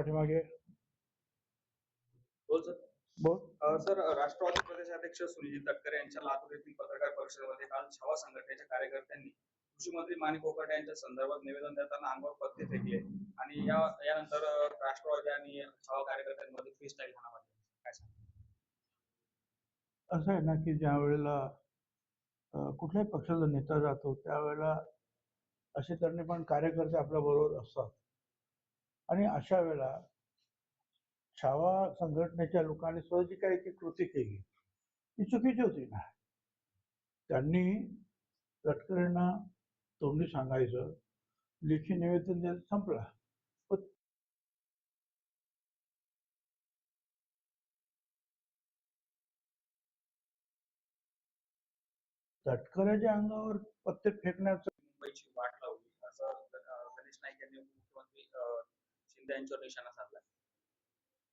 पाठीमागे. बोल सर. बोल. अ, सर राष्ट्रवादी प्रदेशाध्यक्ष सुनील तटकरे यांच्या लातूर येथील पत्रकार परिषदेमध्ये काल छावा संघटनेच्या कार्यकर्त्यांनी कृषी मंत्री माणिक कोकाटे यांच्या संदर्भात निवेदन देताना अंगावर पत्ते फेकले आणि या यानंतर अ, राष्ट्रवादी आणि छावा कार्यकर्त्यांमध्ये फ्री स्टाईल हाणामारी झाली. काय असं आहे ना की ज्या वेळेला अं, कुठल्याही पक्षाचा नेता जातो त्यावेळेला असे करणे पण कार्यकर्ते आपल्या बरोबर असतात. आणि अशा वेळेला छावा संघटनेच्या लोकांनी सुद्धा जी काही ती कृती केली. ती चुकीची होती ना. त्यांनी तटकरेंना तोंडी सांगायचं. लेखी निवेदन द्यायचं संपला. तटकऱ्याच्या अंगावर पत्ते फेकण्याचं मुंबईची वाट लावली. असं गणेश नाईक यांनी उपमुख्यमंत्री यांच्यावर निशाणा साधला.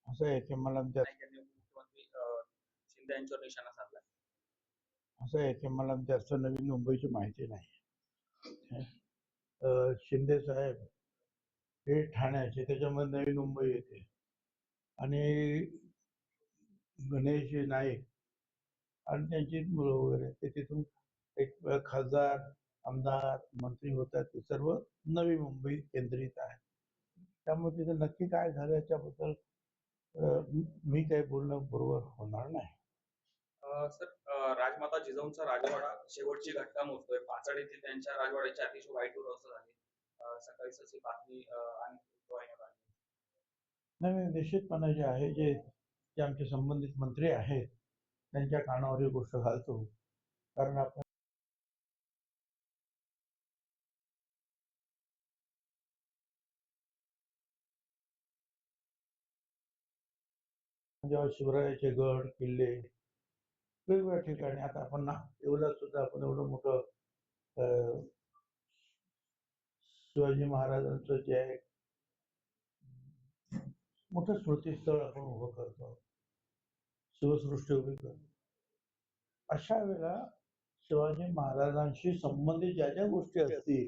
असं आहे की मला त्या नाईक यांनी उपमुख्यमंत्री अ, शिंदे यांच्यावर निशाणा साधला. असं आहे की मला जास्त नवीन मुंबईची माहिती नाही. अं, शिंदे साहेब हे ठाण्याचे त्याच्यामध्ये नवी मुंबई येते. आणि गणेश नाईक आणि त्यांची मुलं वगैरे ते तिथून एक खासदार आमदार मंत्री होतात ते सर्व नवी मुंबई केंद्रित आहे त्यामुळे तिथे नक्की काय झालं याच्याबद्दल मी काही बोलणं बरोबर होणार नाही. सर राजमाता जिजाऊंचा राजवाडा शेवटची घटना मोजतोय. पाचाड येथील त्यांच्या राजवाड्याची अतिशय वाईट दुरवस्था झाली. अ, सकाळी सची बातमी आणि नाही नाही, निश्चितपणे जे आहे जे जे आमचे संबंधित मंत्री आहेत त्यांच्या कानावर ही गोष्ट घालतो. कारण आपण जेव्हा शिवरायाचे गड किल्ले वेगवेगळ्या ठिकाणी आता आपण ना एवढं सुद्धा आपण एवढं मोठं शिवाजी महाराजांचं जे आहे मोठं स्मृतीस्थळ आपण उभं करतो. शिवसृष्टी उभी करतो. अशा वेळेला शिवाजी महाराजांशी संबंधित ज्या ज्या गोष्टी असतील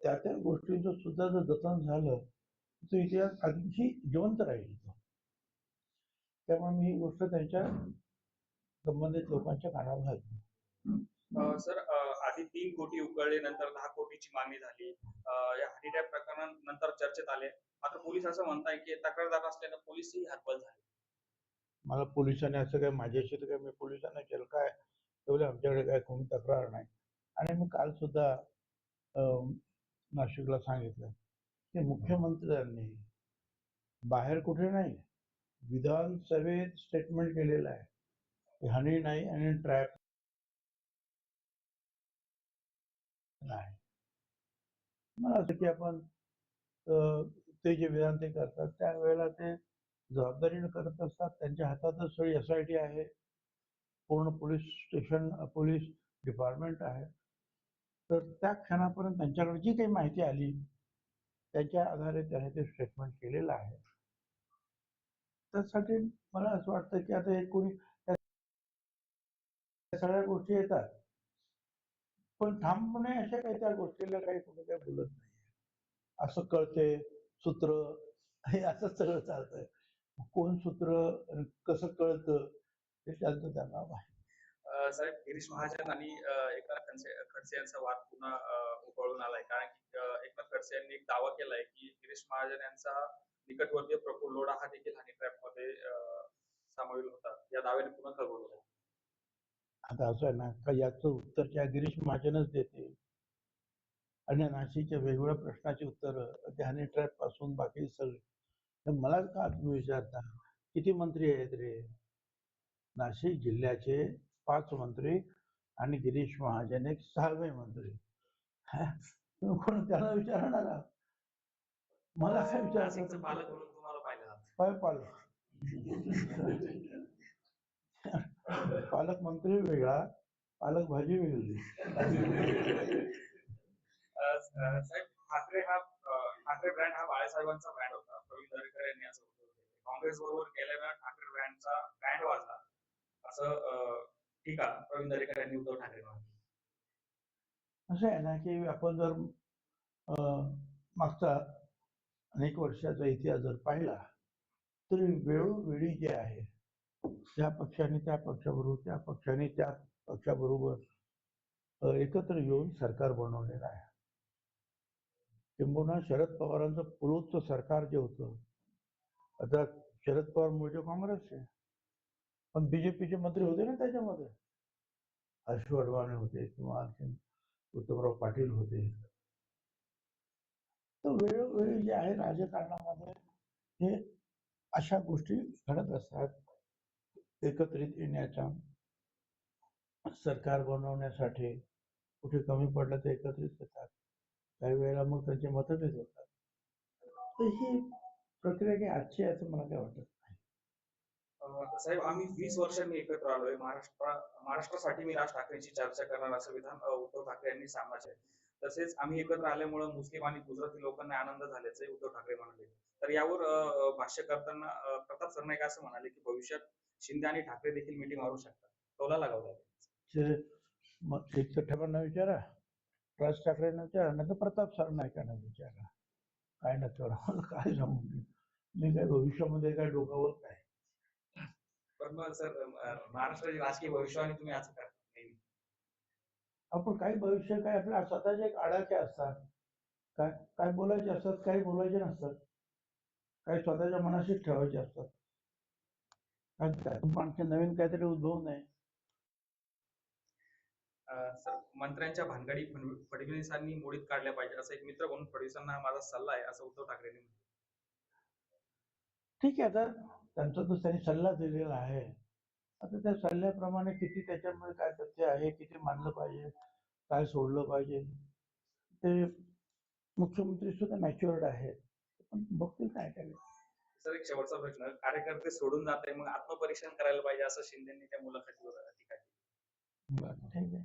त्या त्या गोष्टींचं सुद्धा जर जतन झालं तर इतिहास अगदी जिवंत राहील तो. त्यामुळे मी ही गोष्ट त्यांच्या संबंधित लोकांच्या कानावर घालतो. सर आधी तीन कोटी उकळले नंतर दहा कोटीची मागणी झाली. या हनीट्रॅप प्रकरणानंतर चर्चेत आले. मात्र पोलीस असं म्हणताय की तक्रारदार असल्यानं पोलीसही हतबल झाले. मला पोलिसांनी असं काय माझ्याशी तर काय मी पोलिसांना केलं काय? तेवढे आमच्याकडे काय कोणी तक्रार नाही. आणि मी काल सुद्धा नाशिकला सांगितलं. की मुख्यमंत्र्यांनी बाहेर कुठे नाही विधानसभेत स्टेटमेंट केलेलं आहे. की हनी नाही आणि ट्रॅप नाही. मला असं की आपण ते जे विधान ते करतात त्यावेळेला ते जबाबदारीनं करत असतात. त्यांच्या हातातच सगळी एस आय टी आहे. पूर्ण पोलीस स्टेशन पोलीस डिपार्टमेंट आहे. तर त्या क्षणापर्यंत त्यांच्याकडे जी काही माहिती आली त्याच्या आधारे त्याने ते स्टेटमेंट केलेलं आहे. त्यासाठी मला असं वाटतं की आता एक कोणी त्या सगळ्या गोष्टी येतात. पण थांबणे अशा काही त्या गोष्टीला काही कुठे काही बोलत नाहीये. असं कळते सूत्र हे असं सगळं चालतंय. कोण सूत्र कसं कळतं हे त्यांचं त्यांना माहिती. साहेब गिरीश महाजन आणि एकनाथ खडसे यांचा वाद पुन्हा अ, उकळून आलाय. कारण की एकनाथ खडसे यांनी एक दावा केलाय की गिरीश महाजन यांचा निकटवर्तीय प्रफुल्ल लोढा हा देखील हनी ट्रॅपमध्ये अ, होता. या दाव्याने पुन्हा खबरलं आहे आता असं आहे ना का याचं उत्तर त्या गिरीश महाजनच देते आणि नाशिकच्या वेगवेगळ्या प्रश्नाची उत्तर त्या हनी ट्रॅपपासून बाकी सगळे. तर मला का तुम्ही विचारता? किती मंत्री आहेत रे? नाशिक जिल्ह्याचे पाच मंत्री आणि गिरीश महाजन एक सहावे मंत्री. कोण त्याला विचारणार? मला काय विचारणार पालक म्हणून तुम्हाला पाहिलं पालक. पालकमंत्री वेगळा पालक भाजी वेगळी. साहेब ठाकरे हा ठाकरे ब्रँड हा बाळासाहेबांचा ब्रँड होता. प्रवीण दरेकर यांनी असं केलं काँग्रेस बरोबर गेल्या वेळा ठाकरे ब्रँडचा ब्रँड वाजला असं टीका प्रवीण दरेकर यांनी उद्धव केली. असं आहे ना की आपण जर अं, मागचा अनेक वर्षाचा इतिहास जर पाहिला तरी वेळोवेळी जे आहे त्या पक्षाने त्या पक्षाबरोबर त्या पक्षाने त्या पक्षाबरोबर एकत्र येऊन सरकार बनवलेलं आहे. किंबहुना शरद पवारांचं पूर्वोत्तर सरकार जे होतं आता शरद पवार मूळचे काँग्रेसचे पण बीजेपीचे मंत्री होते ना त्याच्यामध्ये. हर्ष अडवाणी होते किंवा आणखी उत्तमराव पाटील होते. तर वेळोवेळी जे आहे राजकारणामध्ये हे अशा गोष्टी घडत असतात. एकत्रित येण्याच्या सरकार बनवण्यासाठी कुठे कमी पडलं तर एकत्रित येतात काही वेळेला मग त्यांचे मतभेद होतात. तर ही प्रक्रिया काही आजची असं मला काय वाटत साहेब आम्ही वीस वर्षांनी एकत्र आलोय. महाराष्ट्र महाराष्ट्रासाठी मी राज ठाकरेंची चर्चा करणार असं विधान उद्धव ठाकरे यांनी सांगायचे तसेच आम्ही एकत्र आल्यामुळे मुस्लिम आणि गुजराती लोकांना आनंद झाल्याचे उद्धव ठाकरे म्हणाले. तर यावर भाष्य करताना प्रताप सरनाईक असं म्हणाले की भविष्यात शिंदे आणि ठाकरे देखील मिटिंग मारू शकतात. टोला लागावला ते मग एक ठेवांना विचारा. राज ठाकरेंना विचारा नाही तर प्रताप सरनाईकांना विचारा. काय नक्की काय सांगू मी? मी काय भविष्यामध्ये काय डोकावत नाही. पण मग सर अं, महाराष्ट्राची राजकीय भविष्यवाणी तुम्ही असं करता नेहमी आपण काही भविष्य काय आपल्या स्वतःचे एक आडाखे असतात. काय काय बोलायचे असतात काही बोलायचे नसतात. काही स्वतःच्या मनाशीच ठेवायचे असतात. त्यातून आणखी नवीन काहीतरी उद्भवू नये अं, सर मंत्र्यांच्या भानगडी फडणवी- फडणवीसांनी मोडीत काढल्या पाहिजे असं एक मित्र म्हणून फडणवीसांना हा माझा सल्ला आहे असं उद्धव ठाकरेंनी म्हटलं. ठीक आहे आता त्यांचा तो त्यांनी सल्ला दिलेला आहे. आता त्या सल्ल्याप्रमाणे किती त्याच्यामध्ये काय तथ्य आहे किती मानलं पाहिजे काय सोडलं पाहिजे ते मुख्यमंत्री सुद्धा मॅच्युअर्ड आहेत. पण बघतील काय काय. सर एक शेवटचा प्रश्न. कार्यकर्ते सोडून जाते मग आत्मपरीक्षण करायला पाहिजे असं शिंदेनी त्या मुलाखतीवर ठीक आहे.